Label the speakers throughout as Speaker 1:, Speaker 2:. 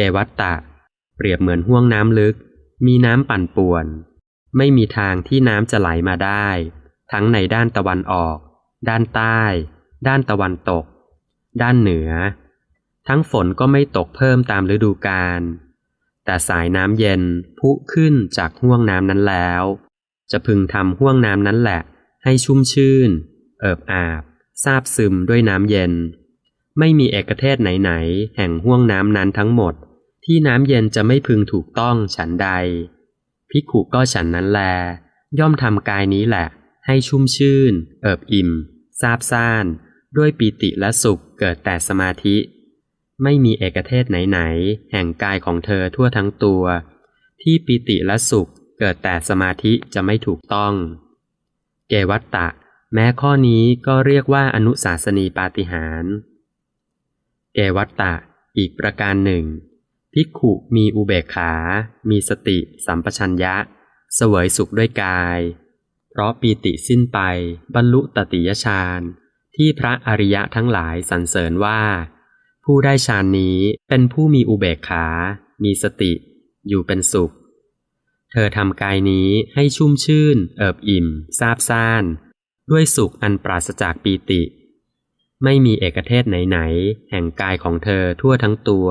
Speaker 1: เกวัตตะ เปรียบเหมือนห่วงน้ำลึก มีน้ำปั่นป่วน ไม่มีทางที่น้ำจะไหลมาได้ ทั้งในด้านตะวันออก ด้านใต้ ด้านตะวันตก ด้านเหนือ ทั้งฝนก็ไม่ตกเพิ่มตามฤดูกาลแต่สายน้ำเย็นพุขึ้นจากห่วงน้ำนั้นแล้ว จะพึงทำห่วงน้ำนั้นแหละ ให้ชุ่มชื่น เอิบอาบซาบซึมด้วยน้ำเย็น ไม่มีเอกเทศไหนๆแห่งห่วงน้ำนั้นทั้งหมด ที่น้ำเย็นจะไม่พึงถูกต้องฉันใด พิกขุก็ฉันนั้นแล ย่อมทำกายนี้แหละ ให้ชุ่มชื่น เอิบอิ่มซาบซ่าน ด้วยปีติและสุขเกิดแต่สมาธิ ไม่มีเอกเทศไหนๆแห่งกายของเธอทั่วทั้งตัว ที่ปีติและสุขเกิดแต่สมาธิจะไม่ถูกต้อง เกวัตตะ แม้ข้อนี้ก็เรียกว่าอนุสาสนีปาฏิหาร เกวัตตะ อีกประการหนึ่ง ภิกขุมีอุเบกขา มีสติ สัมปชัญญะ เสวยสุขด้วยกาย เพราะปีติสิ้นไปบรรลุตติยฌานที่พระอริยะทั้งหลายสรรเสริญว่า ผู้ได้ฌานนี้เป็นผู้มีอุเบกขา มีสติ อยู่เป็นสุข เธอทำกายนี้ให้ชุ่มชื่น เอิบอิ่มซาบซ่าน ด้วยสุขอันปราศจากปีติ ไม่มีเอกเทศไหนๆแห่งกายของเธอทั่วทั้งตัว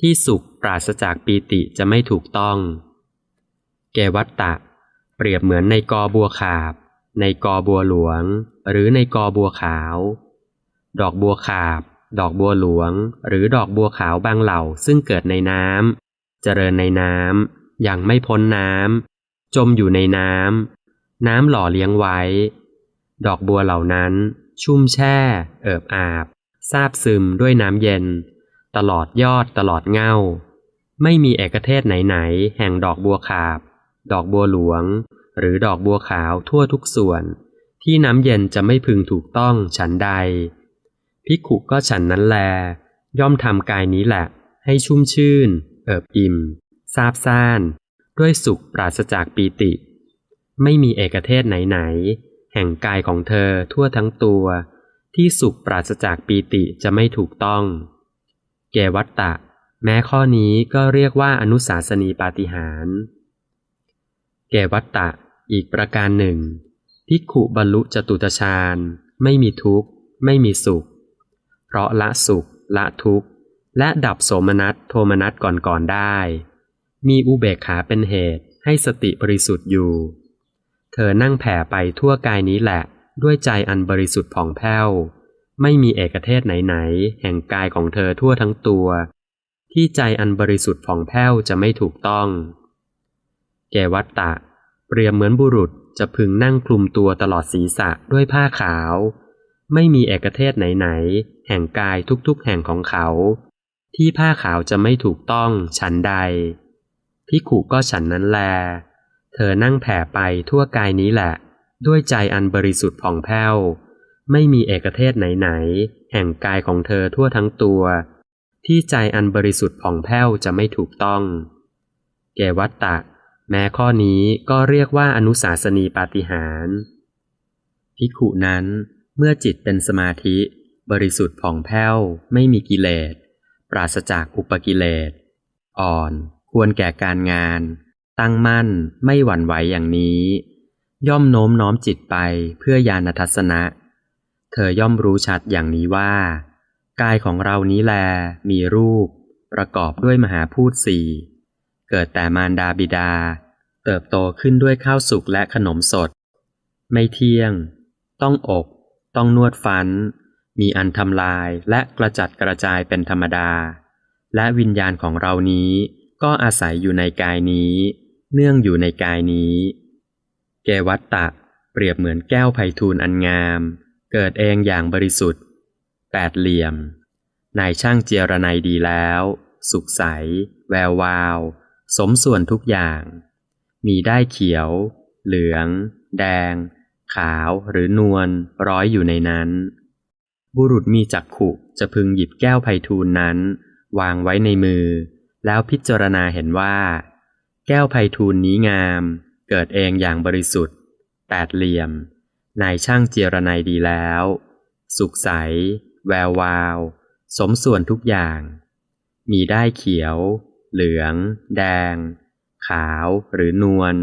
Speaker 1: ที่สุขปราศจากปีติจะไม่ถูกต้อง เกวัตตะ เปรียบเหมือนในกอบัวขาบ ในกอบัวหลวง หรือในกอบัวขาว ดอกบัวขาบ ดอกบัวหลวง หรือดอกบัวขาวบางเหล่าซึ่งเกิดในน้ำเจริญในน้ำยังไม่พ้นน้ำจมอยู่ในน้ำน้ำหล่อเลี้ยงไว้ ดอกบัวเหล่านั้น ชุ่มแช่ เอิบอาบซาบซึมด้วยน้ำเย็น ตลอดยอดตลอดเง่าไม่มีเอกเทศไหนๆแห่งดอกบัวขาบ ดอกบัวหลวง หรือดอกบัวขาวทั่วทุกส่วน ที่น้ำเย็นจะไม่พึงถูกต้องฉันใดภิกขุก็ฉันนั้นแล ย่อมทำกายนี้แหละให้ชุ่มชื่น เอิบอิ่มซาบซ่าน ด้วยสุขปราศจากปีติ ไม่มีเอกเทศไหนๆแห่งกายของเธอทั่วทั้งตัว ที่สุขปราศจากปีติจะไม่ถูกต้อง เกวัตตะ แม้ข้อนี้ก็เรียกว่าอนุสาสนีปาฏิหาร เกวัตตะ อีกประการหนึ่งภิกขุบรรลุจตุตฌานไม่มีทุกข์ ไม่มีสุข เพราะละสุข ละทุกข์ และดับโสมนัสโทมนัสก่อนๆได้ มีอุเบกขาเป็นเหตุให้สติบริสุทธิ์อยู่ เธอนั่งแผ่ไปทั่วกายนี้แหละด้วยใจอันบริสุทธิ์ผ่องแผ้ว ไม่มีเอกเทศไหนๆ แห่งกายของเธอทั่วทั้งตัว ที่ใจอันบริสุทธิ์ผ่องแผ้วจะไม่ถูกต้องแกวัตตะ เปรียบเหมือนบุรุษจะพึงนั่งคลุมตัวตลอดศีรษะด้วยผ้าขาว ไม่มีเอกเทศไหนๆ แห่งกายทุกๆ แห่งของเขา ที่ผ้าขาวจะไม่ถูกต้องฉันใดพิขุก็ฉันนั้นแล เธอนั่งแผ่ไปทั่วกายนี้แหละ ด้วยใจอันบริสุทธิ์ผ่องแผ้ว ไม่มีเอกเทศไหนๆแห่งกายของเธอทั่วทั้งตัว ที่ใจอันบริสุทธิ์ผ่องแผ้วจะไม่ถูกต้อง เกวัตตะ แม้ข้อนี้ก็เรียกว่าอนุสาสนีปาฏิหารภิกขุนั้นเมื่อจิตเป็นสมาธิ บริสุทธิ์ผ่องแผ้ว ไม่มีกิเลส ปราศจากอุปกิเลส อ่อน ควรแก่การงาน ตั้งมั่นไม่หวั่นไหวอย่างนี้ ย่อมโน้มน้อมจิตไปเพื่อญาณทัศนะ เธอย่อมรู้ชัดอย่างนี้ว่า กายของเรานี้แล มีรูป ประกอบด้วยมหาพูดสี่เกิดแต่มารดาบิดา เติบโตขึ้นด้วยข้าวสุกและขนมสด ไม่เที่ยง ต้องอกต้องนวดฟัน มีอันทำลายและกระจัดกระจายเป็นธรรมดา และวิญญาณของเรานี้ก็อาศัยอยู่ในกายนี้ เนื่องอยู่ในกายนี้ เกวัตตะ เปรียบเหมือนแก้วไพทูลอันงาม เกิดเองอย่างบริสุทธิ์แปดเหลี่ยม นายช่างเจียรนัยดีแล้ว สุขใส แวววาว สมส่วนทุกอย่าง มีได้เขียว เหลือง แดง ขาวหรือนวลร้อยอยู่ในนั้น บุรุษมีจักขุจะพึงหยิบแก้วไพทูลนั้น วางไว้ในมือ แล้วพิจารณาเห็นว่า แก้วไพทูลนี้งาม เกิดเองอย่างบริสุทธิ์แปดเหลี่ยม นายช่างเจรนัยดีแล้ว สุขใส แวววาว สมส่วนทุกอย่าง มีได้เขียว เหลือง แดง ขาวหรือนวล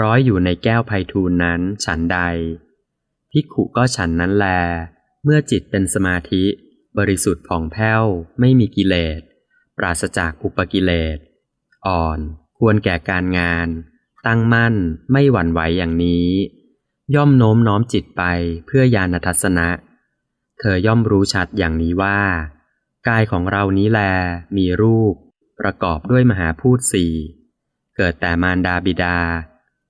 Speaker 1: ร้อยอยู่ในแก้วไพทูลนั้นฉันใดภิกขุก็ฉันนั้นแล เมื่อจิตเป็นสมาธิ บริสุทธิ์ผ่องแผ้ว ไม่มีกิเลส ปราศจากอุปกิเลส อ่อน ควรแก่การงาน ตั้งมั่นไม่หวั่นไหวอย่างนี้ ย่อมโน้มน้อมจิตไปเพื่อญาณทัศนะ เธอย่อมรู้ชัดอย่างนี้ว่า กายของเรานี้แล มีรูป ประกอบด้วยมหาพูดสี่ เกิดแต่มารดาบิดา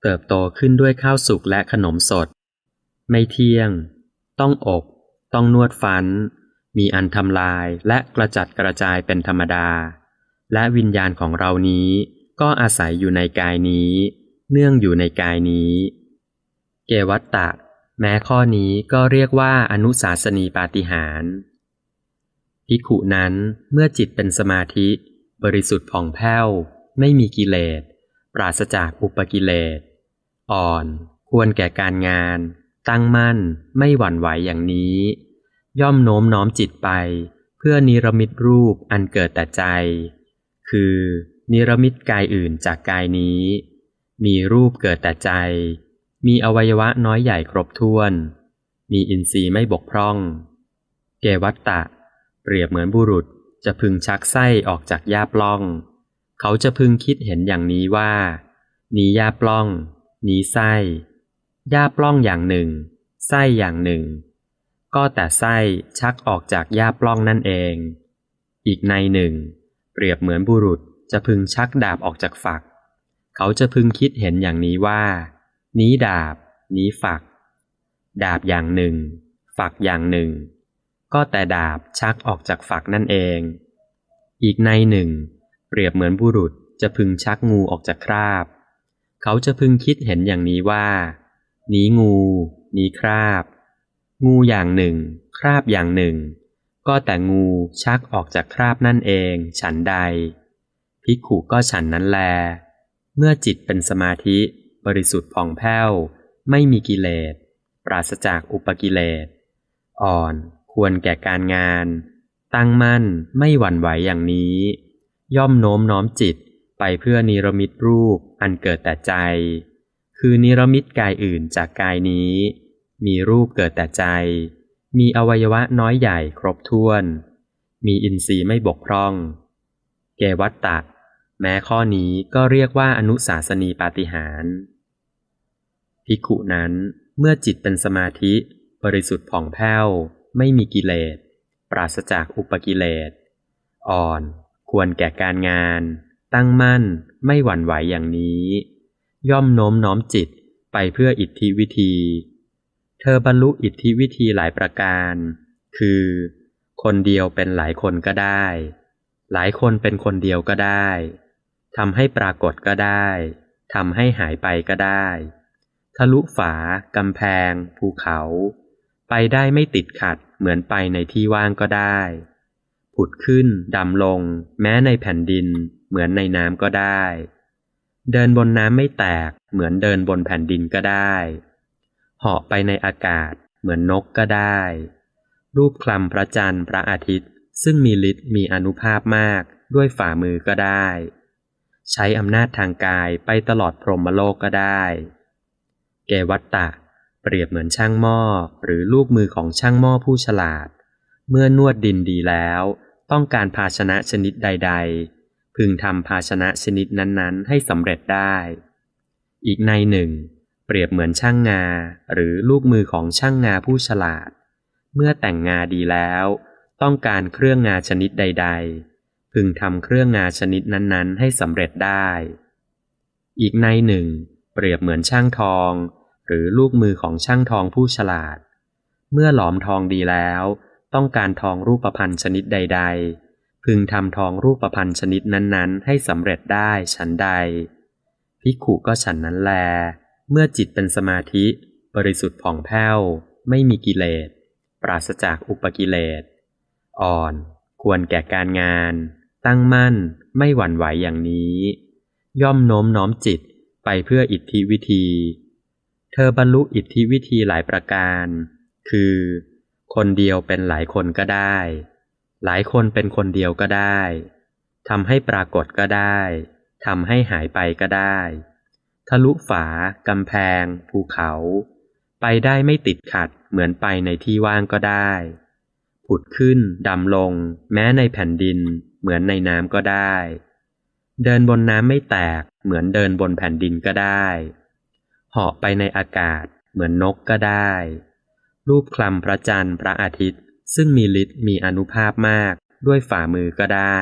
Speaker 1: เติบโตขึ้นด้วยข้าวสุกและขนมสด ไม่เที่ยง ต้องอบต้องนวดฟัน มีอันทำลายและกระจัดกระจายเป็นธรรมดา และวิญญาณของเรานี้ก็อาศัยอยู่ในกายนี้ เนื่องอยู่ในกายนี้ เกวัตตะ แม้ข้อนี้ก็เรียกว่าอนุสาสนีปาฏิหารภิกขุนั้นเมื่อจิตเป็นสมาธิ บริสุทธิ์ผ่องแผ้ว ไม่มีกิเลส ปราศจากอุปกิเลส อ่อน ควรแก่การงาน ตั้งมั่น ไม่หวั่นไหวอย่างนี้ ย่อมโน้มน้อมจิตไปเพื่อนิรมิตรูปอันเกิดแต่ใจ คือ นิรมิตกายอื่นจากกายนี้ มีรูปเกิดแต่ใจ มีอวัยวะน้อยใหญ่ครบถ้วน มีอินทรีย์ไม่บกพร่อง เกวัตตะ เปรียบเหมือนบุรุษจะพึงชักไส้ออกจากยาปล้อง เขาจะพึงคิดเห็นอย่างนี้ว่า นี้ยาปล้อง นี้ไส้ยาปล้องอย่างหนึ่ง ไส้อย่างหนึ่ง ก็แต่ไส้ชักออกจากยาปล้องนั่นเอง อีกในหนึ่ง เปรียบเหมือนบุรุษจะพึงชักดาบออกจากฝัก เขาจะพึงคิดเห็นอย่างนี้ว่า นี้ดาบ นี้ฝัก ดาบอย่างหนึ่ง ฝักอย่างหนึ่ง ก็แต่ดาบชักออกจากฝักนั่นเอง อีกในหนึ่ง เปรียบเหมือนบุรุษจะพึงชักงูออกจากคราบ เขาจะพึงคิดเห็นอย่างนี้ว่า นี้งู นี้คราบ งูอย่างหนึ่ง คราบอย่างหนึ่ง ก็แต่งูชักออกจากคราบนั่นเอง ฉันใดภิกขุก็ฉันนั้นแล เมื่อจิตเป็นสมาธิ บริสุทธิ์ผ่องแผ้ว ไม่มีกิเลส ปราศจากอุปกิเลส อ่อนควรแก่การงาน ตั้งมั่นไม่หวั่นไหวอย่างนี้ ย่อมโน้มน้อมจิตไปเพื่อนิรมิตรูปอันเกิดแต่ใจ คือนิรมิตกายอื่นจากกายนี้ มีรูปเกิดแต่ใจ มีอวัยวะน้อยใหญ่ครบถ้วน มีอินทรีย์ไม่บกพร่อง เกวัตตะ แม้ข้อนี้ก็เรียกว่าอนุสาสนีปาฏิหารภิกขุนั้นเมื่อจิตเป็นสมาธิ บริสุทธิ์ผ่องแผ้ว ไม่มีกิเลส ปราศจากอุปกิเลส อ่อน ควรแก่การงาน ตั้งมั่น ไม่หวั่นไหวอย่างนี้ ย่อมโน้มน้อมจิตไปเพื่ออิทธิวิธี เธอบรรลุอิทธิวิธีหลายประการ คือ คนเดียวเป็นหลายคนก็ได้ หลายคนเป็นคนเดียวก็ได้ ทำให้ปรากฏก็ได้ ทำให้หายไปก็ได้ ทะลุฝากำแพง ภูเขา ไปได้ไม่ติดขัดเหมือนไปในที่ว่างก็ได้ ผุดขึ้น ดำลง แม้ในแผ่นดิน เหมือนในน้ำก็ได้ เดินบนน้ำไม่แตก เหมือนเดินบนแผ่นดินก็ได้เหาะไปในอากาศ เหมือนนกก็ได้ รูปคลำพระจันทร์พระอาทิตย์ ซึ่งมีฤทธิ์มีอนุภาพมากด้วยฝ่ามือก็ได้ ใช้อำนาจทางกายไปตลอดพรหมโลกก็ได้ เกวัตตะ เปรียบเหมือนช่างหม้อหรือลูกมือของช่างหม้อผู้ฉลาด เมื่อนวดดินดีแล้ว ต้องการภาชนะชนิดใด ๆ พึงทำภาชนะชนิดนั้นๆ ให้สำเร็จได้ อีกในหนึ่ง เปรียบเหมือนช่างงา หรือลูกมือของช่างงาผู้ฉลาด เมื่อแต่งงาดีแล้ว ต้องการเครื่องงาชนิดใด ๆ พึงทำเครื่องงาชนิดนั้นๆ ให้สำเร็จได้ อีกในหนึ่ง เปรียบเหมือนช่างทอง หรือลูกมือของช่างทองผู้ฉลาด เมื่อหลอมทองดีแล้ว ต้องการทองรูปพรรณชนิดใด ๆ พึงทำทองรูปพรรณชนิดนั้นๆ ให้สำเร็จได้ฉันใดภิกขุก็ฉันนั้นแล เมื่อจิตเป็นสมาธิ บริสุทธิ์ผ่องแผ้ว ไม่มีกิเลส ปราศจากอุปกิเลส อ่อน ควรแก่การงาน ตั้งมั่นไม่หวั่นไหวอย่างนี้ ย่อมโน้มน้อมจิตไปเพื่ออิทธิวิธี เธอบรรลุอิทธิวิธีหลายประการ คือ คนเดียวเป็นหลายคนก็ได้ หลายคนเป็นคนเดียวก็ได้ทำให้ปรากฏก็ได้ทำให้หายไปก็ได้ ทะลุฝากำแพง ภูเขา ไปได้ไม่ติดขัดเหมือนไปในที่ว่างก็ได้ ผุดขึ้น ดำลง แม้ในแผ่นดิน เหมือนในน้ำก็ได้ เดินบนน้ำไม่แตก เหมือนเดินบนแผ่นดินก็ได้เหาะไปในอากาศ เหมือนนกก็ได้ รูปคลำพระจันทร์พระอาทิตย์ ซึ่งมีฤทธิ์มีอนุภาพมากด้วยฝ่ามือก็ได้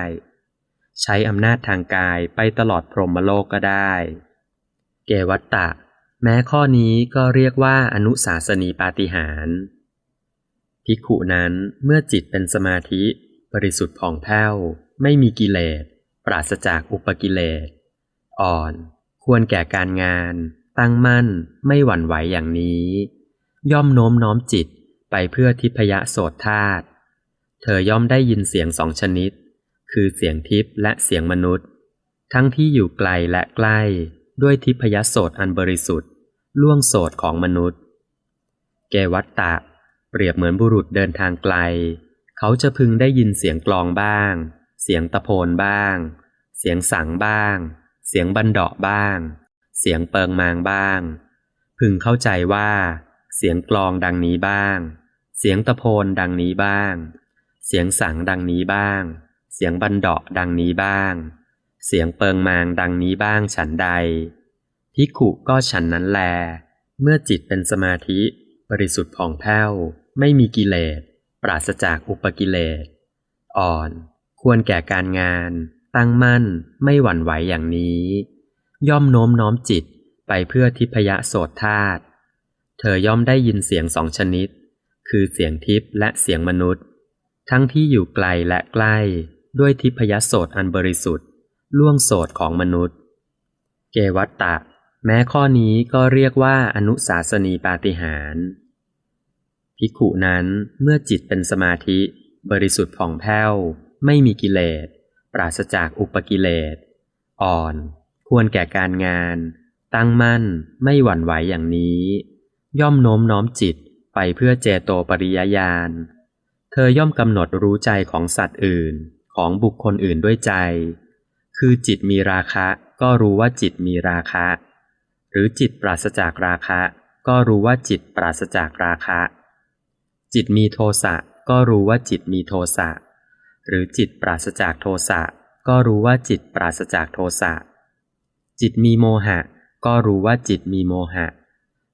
Speaker 1: ใช้อำนาจทางกายไปตลอดพรหมโลกก็ได้ เกวัตตะ แม้ข้อนี้ก็เรียกว่าอนุสาสนีปาฏิหาริย์ ภิกขุนั้นเมื่อจิตเป็นสมาธิ บริสุทธิ์ผ่องแผ้ว ไม่มีกิเลส ปราศจากอุปกิเลส อ่อน ควรแก่การงาน ตั้งมั่น ไม่หวั่นไหวอย่างนี้ ย่อมโน้มน้อมจิตไปเพื่อทิพยโสธาตเธอย่อมได้ยินเสียงสองชนิด คือเสียงทิพย์และเสียงมนุษย์ ทั้งที่อยู่ไกลและใกล้ ด้วยทิพยโสตอันบริสุทธิ์ ล่วงโสตของมนุษย์ เกวัตตะ เปรียบเหมือนบุรุษเดินทางไกล เขาจะพึงได้ยินเสียงกลองบ้าง เสียงตะโพนบ้าง เสียงสังบ้าง เสียงบันเดาะบ้าง เสียงเปิงมางบ้าง พึงเข้าใจว่า เสียงกลองดังนี้บ้าง เสียงตะโพนดังนี้บ้าง เสียงสังดังนี้บ้าง เสียงบันเดาะดังนี้บ้าง เสียงเปิงมางดังนี้บ้างฉันใดภิขุก็ฉันนั้นแล เมื่อจิตเป็นสมาธิ บริสุทธิ์ผ่องแผ้ว ไม่มีกิเลส ปราศจากอุปกิเลส อ่อน ควรแก่การงาน ตั้งมั่น ไม่หวั่นไหวอย่างนี้ ย่อมโน้มน้อมจิตไปเพื่อทิพยโสตธาตุ เธอย่อมได้ยินเสียงสองชนิด คือเสียงทิพย์และเสียงมนุษย์ ทั้งที่อยู่ไกลและใกล้ด้วยทิพยโสตอันบริสุทธิ์ ล่วงโสตของมนุษย์ เกวัตตะ แม้ข้อนี้ก็เรียกว่าอนุสาสนีปาฏิหาร ภิกขุนั้นเมื่อจิตเป็นสมาธิ บริสุทธิ์ผ่องแผ้ว ไม่มีกิเลส ปราศจากอุปกิเลส อ่อน ควรแก่การงาน ตั้งมั่น ไม่หวั่นไหวอย่างนี้ ย่อมโน้มน้อมจิตไปเพื่อเจโตปริยญาณ เธอย่อมกำหนดรู้ใจของสัตว์อื่น ของบุคคลอื่นด้วยใจ คือจิตมีราคะก็รู้ว่าจิตมีราคะ รือจิตปราศจากราคะ ก็รู้ว่าจิตปราศจากราคะ จิตมีโทสะก็รู้ว่าจิตมีโทสะหรือจิตปราศจากโทสะก็รู้ว่าจิตปราศจากโทสะจิตมีโมหะ ก็รู้ว่าจิตมีโมหะ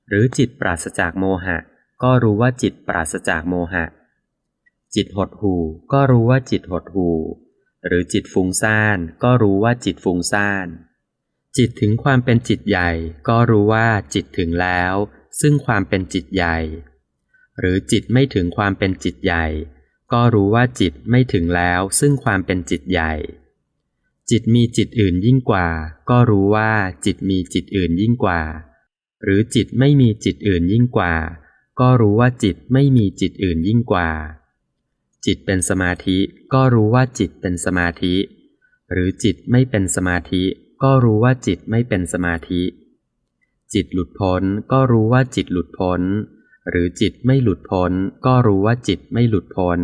Speaker 1: หรือจิตปราศจากโมหะ ก็รู้ว่าจิตปราศจากโมหะ จิตหดหู่ก็รู้ว่าจิตหดหู่หรือจิตฟุ้งซ่าน ก็รู้ว่าจิตฟุ้งซ่าน จิตถึงความเป็นจิตใหญ่ ก็รู้ว่าจิตถึงแล้ว ซึ่งความเป็นจิตใหญ่ หรือจิตไม่ถึงความเป็นจิตใหญ่ ก็รู้ว่าจิตไม่ถึงแล้ว ซึ่งความเป็นจิตใหญ่ จิตมีจิตอื่นยิ่งกว่า ก็รู้ว่าจิตมีจิตอื่นยิ่งกว่า หรือจิตไม่มีจิตอื่นยิ่งกว่า ก็รู้ว่าจิตไม่มีจิตอื่นยิ่งกว่า จิตเป็นสมาธิ ก็รู้ว่าจิตเป็นสมาธิ หรือจิตไม่เป็นสมาธิ ก็รู้ว่าจิตไม่เป็นสมาธิ จิตหลุดพ้นก็รู้ว่าจิตหลุดพ้น หรือจิตไม่หลุดพ้น ก็รู้ว่าจิตไม่หลุดพ้น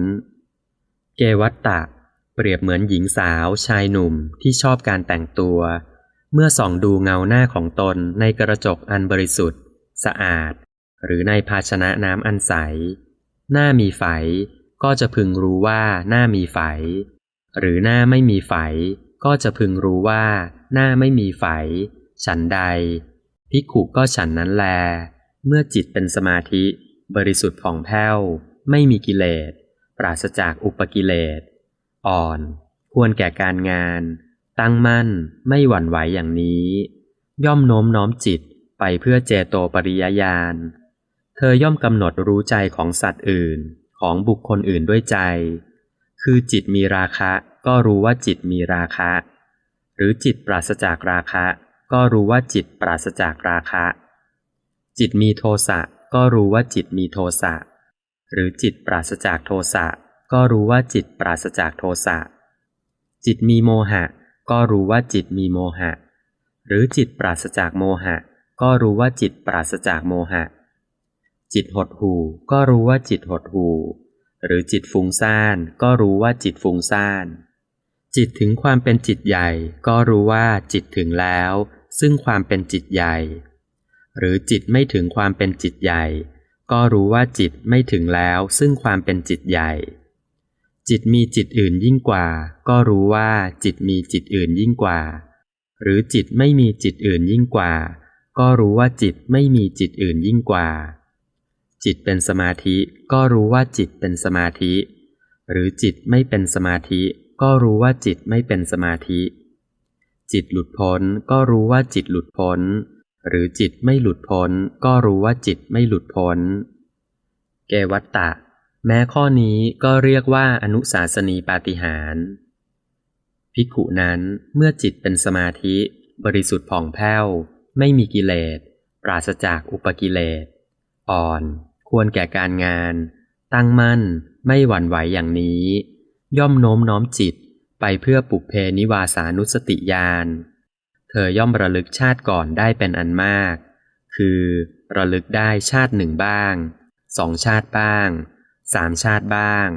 Speaker 1: เกวัตตะ เปรียบเหมือนหญิงสาวชายหนุ่มที่ชอบการแต่งตัว เมื่อส่องดูเงาหน้าของตนในกระจกอันบริสุทธิ์ สะอาด หรือในภาชนะน้ำอันใส หน้ามีไฝก็จะพึงรู้ว่าหน้ามีไฝ หรือหน้าไม่มีไฝ ก็จะพึงรู้ว่าหน้าไม่มีไฝ ฉันใดภิขุก็ฉันนั้นแล เมื่อจิตเป็นสมาธิ บริสุทธิ์ผ่องแผ้ว ไม่มีกิเลส ปราศจากอุปกิเลส อ่อน ควรแก่การงาน ตั้งมั่น ไม่หวั่นไหวอย่างนี้ ย่อมโน้มน้อมจิตไปเพื่อเจโตปริยญาณ เธอย่อมกำหนดรู้ใจของสัตว์อื่น ของบุคคลอื่นด้วยใจ คือจิตมีราคะ ก็รู้ว่าจิตมีราคะ หรือจิตปราศจากราคะ ก็รู้ว่าจิตปราศจากราคะ จิตมีโทสะก็รู้ว่าจิตมีโทสะ หรือจิตปราศจากโทสะ ก็รู้ว่าจิตปราศจากโทสะ จิตมีโมหะ ก็รู้ว่าจิตมีโมหะ หรือจิตปราศจากโมหะ ก็รู้ว่าจิตปราศจากโมหะ จิตหดหูก็รู้ว่าจิตหดหูหรือจิตฟุ้งซ่าน ก็รู้ว่าจิตฟุ้งซ่าน จิตถึงความเป็นจิตใหญ่ ก็รู้ว่าจิตถึงแล้ว ซึ่งความเป็นจิตใหญ่ หรือจิตไม่ถึงความเป็นจิตใหญ่ ก็รู้ว่าจิตไม่ถึงแล้ว ซึ่งความเป็นจิตใหญ่ จิตมีจิตอื่นยิ่งกว่า ก็รู้ว่าจิตมีจิตอื่นยิ่งกว่า หรือจิตไม่มีจิตอื่นยิ่งกว่า ก็รู้ว่าจิตไม่มีจิตอื่นยิ่งกว่า จิตเป็นสมาธิ ก็รู้ว่าจิตเป็นสมาธิ หรือจิตไม่เป็นสมาธิ ก็รู้ว่าจิตไม่เป็นสมาธิ จิตหลุดพ้นก็รู้ว่าจิตหลุดพ้น หรือจิตไม่หลุดพ้น ก็รู้ว่าจิตไม่หลุดพ้น เกวัตตะ แม้ข้อนี้ก็เรียกว่าอนุสาสนีปาฏิหารภิกขุนั้นเมื่อจิตเป็นสมาธิ บริสุทธิ์ผ่องแผ้ว ไม่มีกิเลส ปราศจากอุปกิเลส อ่อน ควรแก่การงาน ตั้งมั่น ไม่หวั่นไหวอย่างนี้ ย่อมโน้มน้อมจิตไปเพื่อปุเพนิวาสานุสติญาณ เธอย่อมระลึกชาติก่อนได้เป็นอันมาก คือระลึกได้ชาติหนึ่งบ้าง สองชาติบ้าง สามชาติบ้าง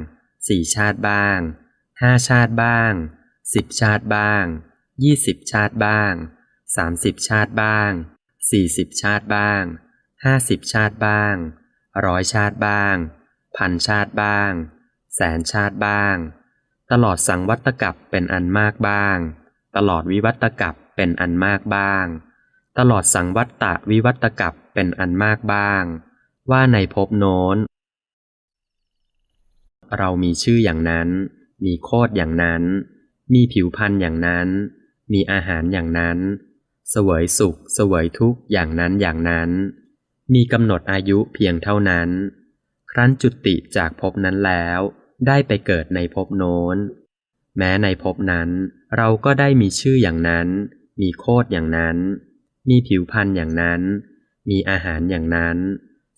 Speaker 1: สี่ชาติบ้าง ห้าชาติบ้าง สิบชาติบ้าง ยี่สิบชาติบ้าง สามสิบชาติบ้าง สี่สิบชาติบ้าง ห้าสิบชาติบ้าง ร้อยชาติบ้าง พันชาติบ้าง แสนชาติบ้าง ตลอดสังวัตกับเป็นอันมากบ้าง ตลอดวิวัตกับเป็นอันมากบ้าง ตลอดสังวัตตะวิวัตกับเป็นอันมากบ้าง ว่าในภพโน้น เรามีชื่ออย่างนั้น มีโคดอย่างนั้น มีผิวพันธ์อย่างนั้น มีอาหารอย่างนั้น เสวยสุข เสวยทุกข์อย่างนั้นอย่างนั้น มีกำหนดอายุเพียงเท่านั้น ครั้นจุติจากภพนั้นแล้ว ได้ไปเกิดในภพโน้น แม้ในภพนั้น เราก็ได้มีชื่ออย่างนั้น มีโคดอย่างนั้น มีผิวพันธ์อย่างนั้น มีอาหารอย่างนั้น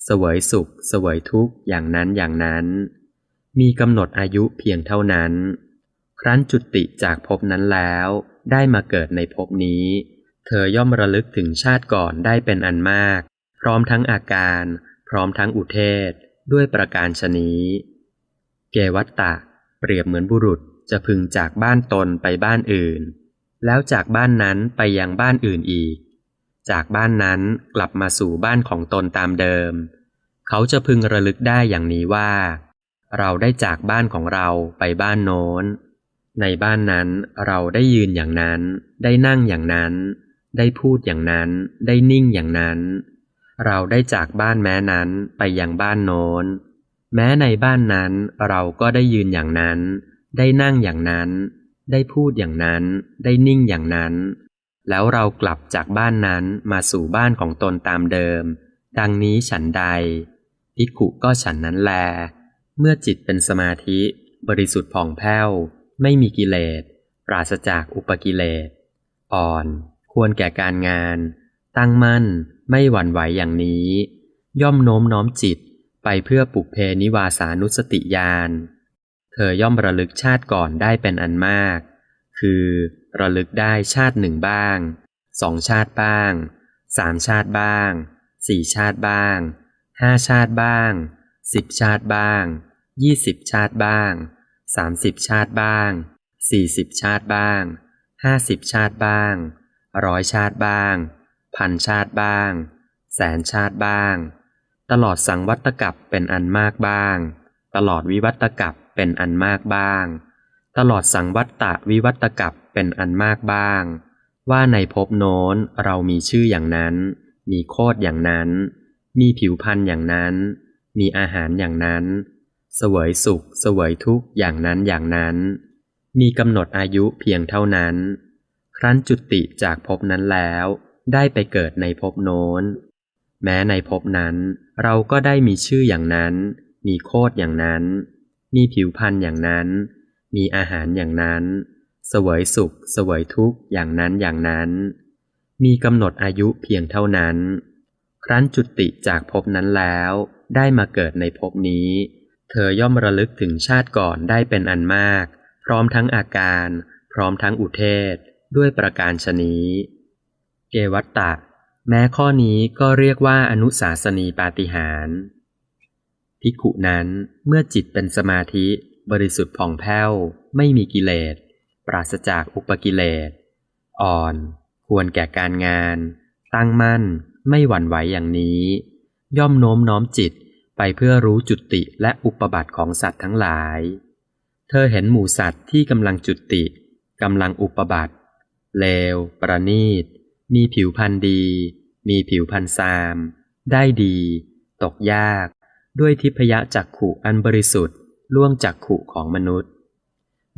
Speaker 1: เสวยสุข เสวยทุกข์อย่างนั้นอย่างนั้น มีกำหนดอายุเพียงเท่านั้น ครั้นจุติจากภพนั้นแล้ว ได้มาเกิดในภพนี้ เธอย่อมระลึกถึงชาติก่อนได้เป็นอันมาก พร้อมทั้งอาการ พร้อมทั้งอุเทศ ด้วยประการชนี้ เกวัตตะ เปรียบเหมือนบุรุษจะพึงจากบ้านตนไปบ้านอื่น แล้วจากบ้านนั้นไปยังบ้านอื่นอีก จากบ้านนั้นกลับมาสู่บ้านของตนตามเดิม เขาจะพึงระลึกได้อย่างนี้ว่า เราได้จากบ้านของเราไปบ้านโน้น ในบ้านนั้นเราได้ยืนอย่างนั้น ได้นั่งอย่างนั้น ได้พูดอย่างนั้น ได้นิ่งอย่างนั้น เราได้จากบ้านแม้นั้นไปยังบ้านโน้น แม้ในบ้านนั้นเราก็ได้ยืนอย่างนั้น ได้นั่งอย่างนั้น ได้พูดอย่างนั้น ได้นิ่งอย่างนั้น แล้วเรากลับจากบ้านนั้นมาสู่บ้านของตนตามเดิม ดังนี้ฉันใดภิกุก็ฉันนั้นแล เมื่อจิตเป็นสมาธิ บริสุทธิ์ผ่องแผ้ว ไม่มีกิเลส ปราศจากอุปกิเลส อ่อน ควรแก่การงาน ตั้งมั่น ไม่หวั่นไหวอย่างนี้ ย่อมโน้มน้อมจิต ไปเพื่อปุเพนิวาสานุสติญาณ เธอย่อมระลึกชาติก่อนได้เป็นอันมาก คือระลึกได้ชาติหนึ่งบ้าง สองชาติบ้าง สามชาติบ้าง สี่ชาติบ้าง ห้าชาติบ้าง สิบชาติบ้าง ยี่สิบชาติบ้าง สามสิบชาติบ้าง สี่สิบชาติบ้าง ห้าสิบชาติบ้าง ร้อยชาติบ้าง พันชาติบ้าง แสนชาติบ้าง ตลอดสังวัตกับเป็นอันมากบ้าง ตลอดวิวัตกับเป็นอันมากบ้าง ตลอดสังวัตตะวิวัตกับเป็นอันมากบ้าง ว่าในภพโน้นเรามีชื่ออย่างนั้น มีโคดอย่างนั้น มีผิวพันธ์อย่างนั้น มีอาหารอย่างนั้น เสวยสุข เสวยทุกข์อย่างนั้นอย่างนั้น มีกำหนดอายุเพียงเท่านั้น ครั้นจุติจากภพนั้นแล้ว ได้ไปเกิดในภพโน้น แม้ในภพนั้น เราก็ได้มีชื่ออย่างนั้น มีโคดอย่างนั้น มีผิวพันธ์อย่างนั้น มีอาหารอย่างนั้น เสวยสุข เสวยทุกข์อย่างนั้นอย่างนั้น มีกำหนดอายุเพียงเท่านั้น ครั้นจุติจากภพนั้นแล้ว ได้มาเกิดในภพนี้ เธอย่อมระลึกถึงชาติก่อนได้เป็นอันมาก พร้อมทั้งอาการ พร้อมทั้งอุเทศ ด้วยประการชนี้ เกวัตตะ แม้ข้อนี้ก็เรียกว่าอนุสาสนีปาฏิหารภิกขุนั้นเมื่อจิตเป็นสมาธิ บริสุทธิ์ผ่องแผ้ว ไม่มีกิเลส ปราศจากอุปกิเลส อ่อน ควรแก่การงาน ตั้งมั่น ไม่หวั่นไหวอย่างนี้ ย่อมโน้มน้อมจิตไปเพื่อรู้จุติและอุปบัติของสัตว์ทั้งหลาย เธอเห็นหมู่สัตว์ที่กำลังจุติกำลังอุปบัติ เลว ประณีต มีผิวพันธ์ดี มีผิวพันธ์ซาม ได้ดี ตกยาก ด้วยทิพยจักขุอันบริสุทธิ์ล่วงจักขุของมนุษย์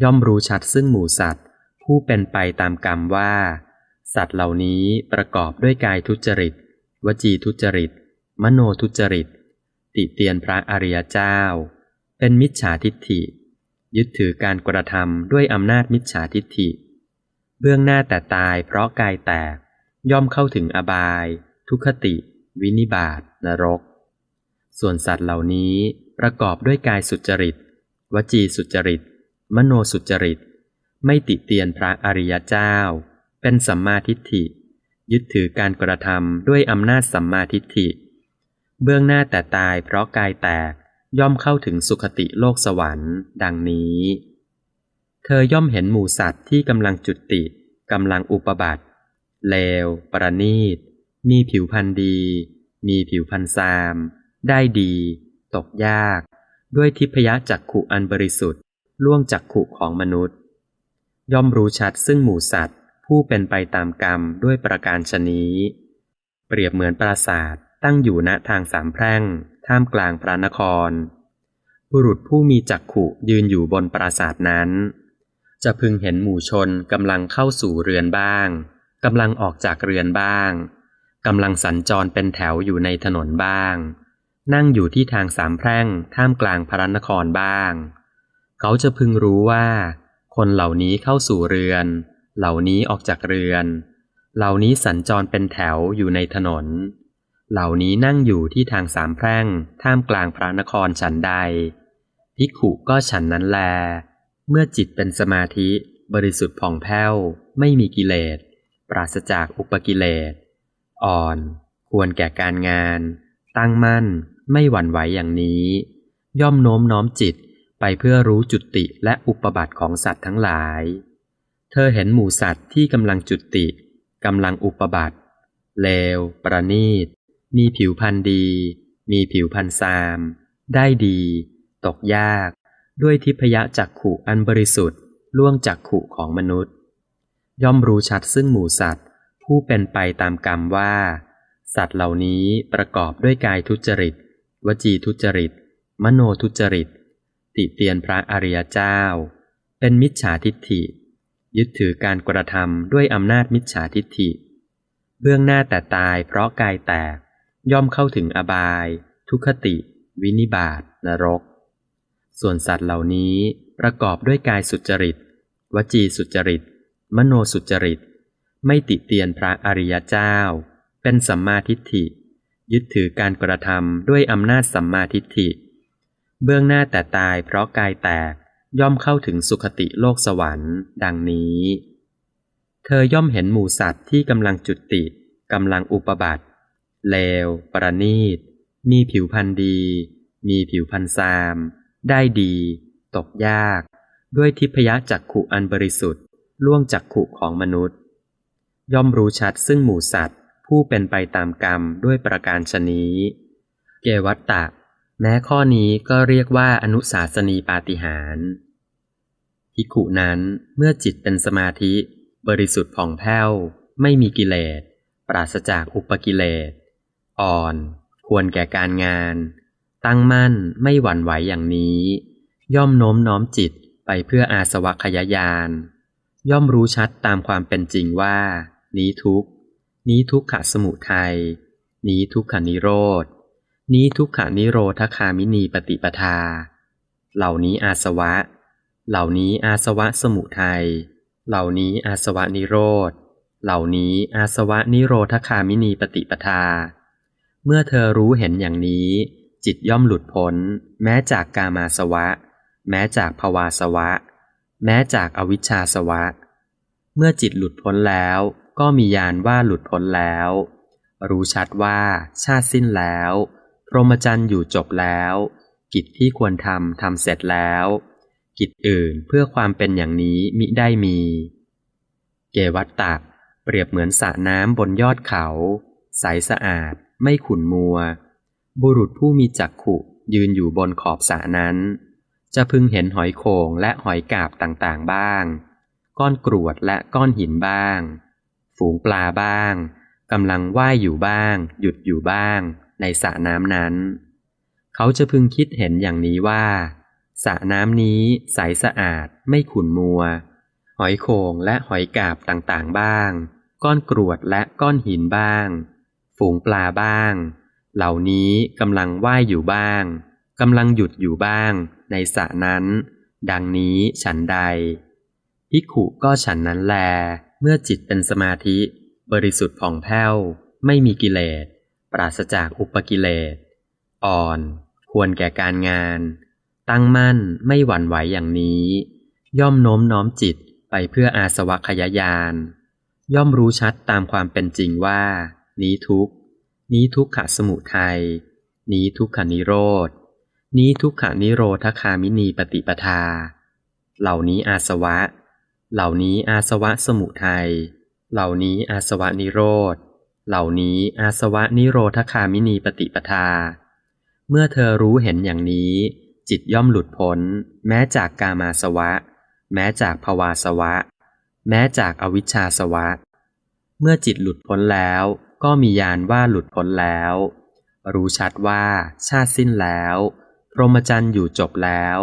Speaker 1: ย่อมรู้ชัดซึ่งหมู่สัตว์ ผู้เป็นไปตามกรรมว่า สัตว์เหล่านี้ประกอบด้วยกายทุจริต วจีทุจริต มโนทุจริต ติเตียนพระอริยเจ้า เป็นมิจฉาทิฏฐิ ยึดถือการกระทำด้วยอำนาจมิจฉาทิฏฐิ เบื้องหน้าแต่ตายเพราะกายแตก ย่อมเข้าถึงอบาย ทุคติ วินิบาตนรก ส่วนสัตว์เหล่านี้ประกอบด้วยกายสุจริต วจีสุจริต มโนสุจริต ไม่ติเตียนพระอริยเจ้า เป็นสัมมาทิฏฐิ ยึดถือการกระทำด้วยอำนาจสัมมาทิฏฐิ เบื้องหน้าแต่ตายเพราะกายแตกย่อมเข้าถึงสุคติโลกสวรรค์ ดังนี้ เธอย่อมเห็นหมูสัตว์ที่กำลังจุติกำลังอุปบัติ เลว ประณีต มีผิวพันธ์ดี มีผิวพันธ์ซาม ได้ดี ตกยาก ด้วยทิพยจักขุอันบริสุทธิ์ ล่วงจักขุของมนุษย์ ย่อมรู้ชัดซึ่งหมู่สัตว์ ผู้เป็นไปตามกรรมด้วยประการชนี้ เปรียบเหมือนปราสาทตั้งอยู่ณทางสามแพร่ง ท่ามกลางพระนคร บุรุษผู้มีจักขุยืนอยู่บนปราสาทนั้น จะพึงเห็นหมู่ชนกำลังเข้าสู่เรือนบ้าง กำลังออกจากเรือนบ้างกำลังสัญจรเป็นแถวอยู่ในถนนบ้าง นั่งอยู่ที่ทางสามแพร่งท่ามกลางพระนครบ้าง เขาจะพึงรู้ว่า คนเหล่านี้เข้าสู่เรือน เหล่านี้ออกจากเรือน เหล่านี้สัญจรเป็นแถวอยู่ในถนน เหล่านี้นั่งอยู่ที่ทางสามแพร่ง ท่ามกลางพระนครฉันใดภิกขุก็ฉันนั้นแล เมื่อจิตเป็นสมาธิ บริสุทธิ์ผ่องแผ้ว ไม่มีกิเลส ปราศจากอุปกิเลส อ่อน ควรแก่การงาน ตั้งมั่น ไม่หวั่นไหวอย่างนี้ ย่อมโน้มน้อมจิตไปเพื่อรู้จุติและอุปบัติของสัตว์ทั้งหลาย เธอเห็นหมู่สัตว์ที่กำลังจุติกำลังอุปบัติ เลว ประณีต มีผิวพันธ์ดี มีผิวพันธ์ซาม ได้ดี ตกยาก ด้วยทิพยจักขุอันบริสุทธิ์ล่วงจักขุของมนุษย์ ย่อมรู้ชัดซึ่งหมู่สัตว์ ผู้เป็นไปตามกรรมว่า สัตว์เหล่านี้ประกอบด้วยกายทุจริต วจีทุจริต มโนทุจริต ติเตียนพระอริยเจ้า เป็นมิจฉาทิฏฐิ ยึดถือการกระทำด้วยอำนาจมิจฉาทิฏฐิ เบื้องหน้าแต่ตายเพราะกายแตก ย่อมเข้าถึงอบาย ทุคติ วินิบาตนรก ส่วนสัตว์เหล่านี้ประกอบด้วยกายสุจริต วจีสุจริต มโนสุจริต ไม่ติเตียนพระอริยเจ้า เป็นสัมมาทิฏฐิ ยึดถือการกระทำด้วยอำนาจสัมมาทิฏฐิ เบื้องหน้าแต่ตายเพราะกายแตกย่อมเข้าถึงสุคติโลกสวรรค์ ดังนี้ เธอย่อมเห็นหมูสัตว์ที่กำลังจุติกำลังอุปบัติ เลว ประณีต มีผิวพันธ์ดี มีผิวพันธ์ซาม ได้ดี ตกยาก ด้วยทิพยจักขุอันบริสุทธิ์ ล่วงจักขุของมนุษย์ ย่อมรู้ชัดซึ่งหมู่สัตว์ ผู้เป็นไปตามกรรมด้วยประการชนี้ เกวัตตะ แม้ข้อนี้ก็เรียกว่าอนุสาสนีปาฏิหารภิกขุนั้นเมื่อจิตเป็นสมาธิ บริสุทธิ์ผ่องแผ้ว ไม่มีกิเลส ปราศจากอุปกิเลส อ่อน ควรแก่การงาน ตั้งมั่นไม่หวั่นไหวอย่างนี้ ย่อมโน้มน้อมจิตไปเพื่ออาสวะขยายาน ย่อมรู้ชัดตามความเป็นจริงว่า นี้ทุกนี้ทุกขะสมุทัยนี้ทุกขานิโรธนี้ทุกขานิโรธคามินีปฏิปทา เหล่านี้อาสวะ เหล่านี้อาสวะสมุทัย เหล่านี้อาสวะนิโรธ เหล่านี้อาสวะนิโรธคามินีปฏิปทา เมื่อเธอรู้เห็นอย่างนี้ จิตย่อมหลุดพ้น แม้จากกามาสวะ แม้จากภวาสวะ แม้จากอวิชชาสวะ เมื่อจิตหลุดพ้นแล้วก็มีญาณว่าหลุดพ้นแล้ว รู้ชัดว่าชาติสิ้นแล้ว พรหมจรรย์อยู่จบแล้ว กิจที่ควรทำทำเสร็จแล้ว กิจอื่นเพื่อความเป็นอย่างนี้มิได้มี เกวัตตะเปรียบเหมือนสระน้ำบนยอดเขา ใสสะอาดไม่ขุ่นมัว บุรุษผู้มีจักขุยืนอยู่บนขอบสระนั้น จะพึงเห็นหอยโข่งและหอยกาบต่างๆบ้าง ก้อนกรวดและก้อนหินบ้าง ฝูงปลาบ้างกำลังว่ายอยู่บ้าง หยุดอยู่บ้าง ในสระน้ำนั้น เขาจะพึงคิดเห็นอย่างนี้ว่าสระน้ำนี้ใสสะอาดไม่ขุ่นมัว หอยโข่งและหอยกาบต่างๆบ้าง ก้อนกรวดและก้อนหินบ้าง ฝูงปลาบ้าง เหล่านี้กำลังว่ายอยู่บ้างกำลังหยุดอยู่บ้าง ในสระนั้น ดังนี้ฉันใดพิขุก็ฉันนั้นแล เมื่อจิตเป็นสมาธิ บริสุทธิ์ผ่องแผ้ว ไม่มีกิเลส ปราศจากอุปกิเลส อ่อน ควรแก่การงาน ตั้งมั่นไม่หวั่นไหวอย่างนี้ ย่อมโน้มน้อมจิตไปเพื่ออาสวะขยายาน ย่อมรู้ชัดตามความเป็นจริงว่า นี้ทุกนี้ทุกขะสมุทัยนี้ทุกขานิโรธ นี้ทุกขานิโรธคามินีปฏิปทา เหล่านี้อาสวะ เหล่านี้อาสวะสมุทัย เหล่านี้อาสวะนิโรธ เหล่านี้อาสวะนิโรธคามินีปฏิปทา เมื่อเธอรู้เห็นอย่างนี้ จิตย่อมหลุดพ้น แม้จากกามาสวะ แม้จากภวาสวะ แม้จากอวิชชาสวะ เมื่อจิตหลุดพ้นแล้วก็มีญาณว่าหลุดพ้นแล้ว รู้ชัดว่าชาติสิ้นแล้ว พรหมจรรย์อยู่จบแล้ว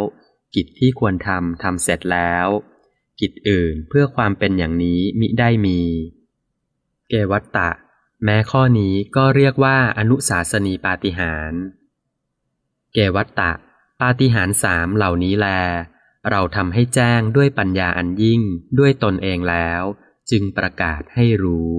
Speaker 1: กิจที่ควรทำทำเสร็จแล้ว กิจอื่นเพื่อความเป็นอย่างนี้มิได้มี เกวัตตะ แม้ข้อนี้ก็เรียกว่าอนุสาสนีปาฏิหาร เกวัตตะ ปาฏิหารสามเหล่านี้แล เราทำให้แจ้งด้วยปัญญาอันยิ่งด้วยตนเองแล้ว จึงประกาศให้รู้